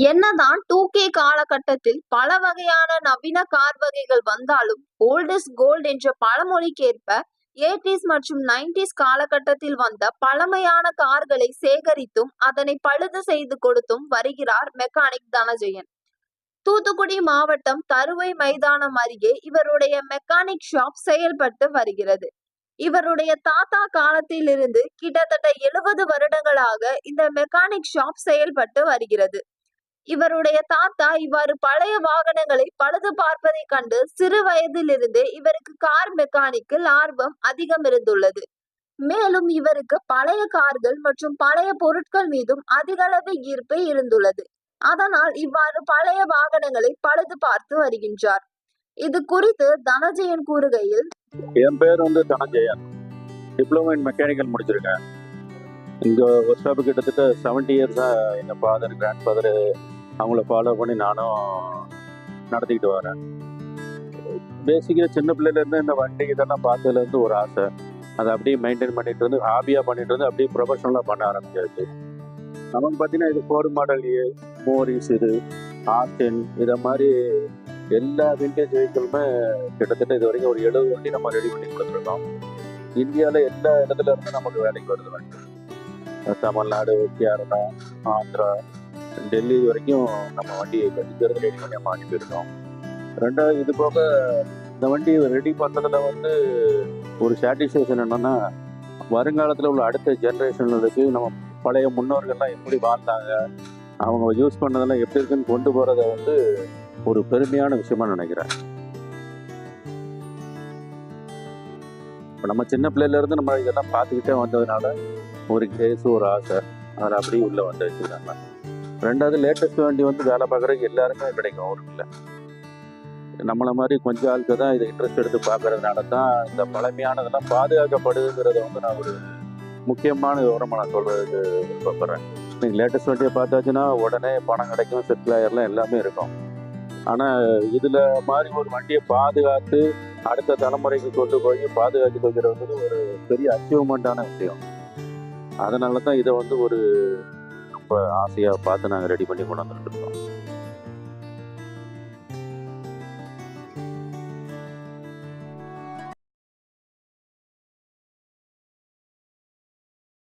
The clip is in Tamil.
என்னதான் டூ கே காலகட்டத்தில் பல வகையான நவீன கார் வகைகள் வந்தாலும் ஓல்ட் கோல்டு கோல்ட் என்ற பழமொழிக்கேற்ப எயிட்டிஸ் மற்றும் நைன்டிஸ் காலகட்டத்தில் வந்த பழமையான கார்களை சேகரித்தும் அதனை பழுது செய்து கொடுத்தும் வருகிறார் மெக்கானிக் தனஜெயன். தூத்துக்குடி மாவட்டம் தருவை மைதானம் அருகே இவருடைய மெக்கானிக் ஷாப் செயல்பட்டு வருகிறது. இவருடைய தாத்தா காலத்திலிருந்து கிட்டத்தட்ட எழுபது வருடங்களாக இந்த மெக்கானிக் ஷாப் செயல்பட்டு வருகிறது. இவருடைய தாத்தா இவ்வாறு பழைய வாகனங்களை பழுது பார்ப்பதை கண்டு சிறு வயதிலிருந்தே இவருக்கு கார் மெக்கானிக்கில் ஆர்வம் அதிகம் இருந்துள்ளது மேலும் இவருக்கு பழைய கார்கள் மற்றும் பழைய பொருட்கள் மீதும் அதிகளவு ஈர்ப்பு இருந்துள்ளது. அதனால் இவ்வாறு பழைய வாகனங்களை பழுது பார்த்து வருகின்றார். இது குறித்து தனஜெயன் கூறுகையில் என் பேர் வந்து தனஜெயன். டிப்ளமோ இன் மெக்கானிக்கல் முடிச்சிருக்கேன். இந்த ஒர்க் ஷாப் கிட்டத்தட்ட செவன்டி இயர்ஸாக எங்கள் ஃபாதர் கிராண்ட் ஃபாதர் அவங்கள ஃபாலோ பண்ணி நானும் நடத்திக்கிட்டு வரேன். பேசிக்கலாக சின்ன பிள்ளையிலேருந்து இந்த வண்டி இதெல்லாம் பார்த்ததுலேருந்து ஒரு ஆசை. அதை அப்படியே மெயின்டைன் பண்ணிட்டு வந்து ஹாபியாக பண்ணிட்டு வந்து அப்படியே ப்ரொஃபஷனலாக பண்ண ஆரம்பிச்சாச்சு. நமக்கு பார்த்தீங்கன்னா இது ஃபோர் மாடல் ஏ மோரிஸ் இது ஆஸ்டின் இதை மாதிரி எல்லா விண்டேஜ் வெஹிக்கிளுமே கிட்டத்தட்ட இது வரைக்கும் ஒரு எழுபது வண்டி நம்ம ரெடி பண்ணி கொடுத்துருக்கோம். இந்தியாவில் எல்லா இடத்துல இருந்து நமக்கு வேலைக்கு வருது வண்டி. தமிழ்நாடு கேரளா ஆந்திரா டெல்லி வரைக்கும் நம்ம வண்டி கட்டிக்கிறது ரெடி பண்ணி நம்ம அனுப்பியிருக்கோம் ரெண்டாவது இது போக இந்த வண்டி ரெடி பண்ணுறதுல வந்து ஒரு சாட்டிஸ்ஃபேக்ஷன் என்னன்னா வருங்காலத்தில் உள்ள அடுத்த ஜென்ரேஷனுக்கு நம்ம பழைய முன்னோர்கள்லாம் எப்படி வாழ்ந்தாங்க அவங்க யூஸ் பண்ணதெல்லாம் எப்படி இருக்குன்னு கொண்டு போகிறத வந்து ஒரு பெருமையான விஷயமா நினைக்கிறேன். இப்போ நம்ம சின்ன பிள்ளையில இருந்து நம்ம இதெல்லாம் பார்த்துக்கிட்டே வந்ததுனால ஒரு கேஸ் ஒரு ஆசை அதில் அப்படியே உள்ள வந்து வச்சுருக்காங்க ரெண்டாவது லேட்டஸ்ட் வண்டி வந்து வேலை பார்க்குறதுக்கு எல்லாருமே கிடைக்கும் ஊருக்குள்ள நம்மளை மாதிரி கொஞ்சம் ஆளுக்கு தான் இதை இன்ட்ரெஸ்ட் எடுத்து பார்க்கறதுனால தான் இந்த பழமையானதெல்லாம் பாதுகாக்கப்படுதுங்கிறத வந்து நான் ஒரு முக்கியமான விவரமாக நான் சொல்கிறது விருப்பப்படுறேன். நீங்கள் லேட்டஸ்ட் வண்டியை பார்த்தாச்சுன்னா உடனே பணம் கிடைக்கும் செட்டில் ஆயிரலாம் எல்லாமே இருக்கும். ஆனால் இதில் மாதிரி ஒரு வண்டியை பாதுகாத்து அடுத்த தலைமுறைக்கு கொண்டு போய் பாதுகாத்து வைக்கிறது வந்து ஒரு பெரிய அச்சீவ்மெண்ட்டான விஷயம். அதனால தான் இதை வந்து ஒரு ரொம்ப ஆசையாக பார்த்து நாங்கள் ரெடி பண்ணி கொண்டு வந்துட்டு இருக்கோம்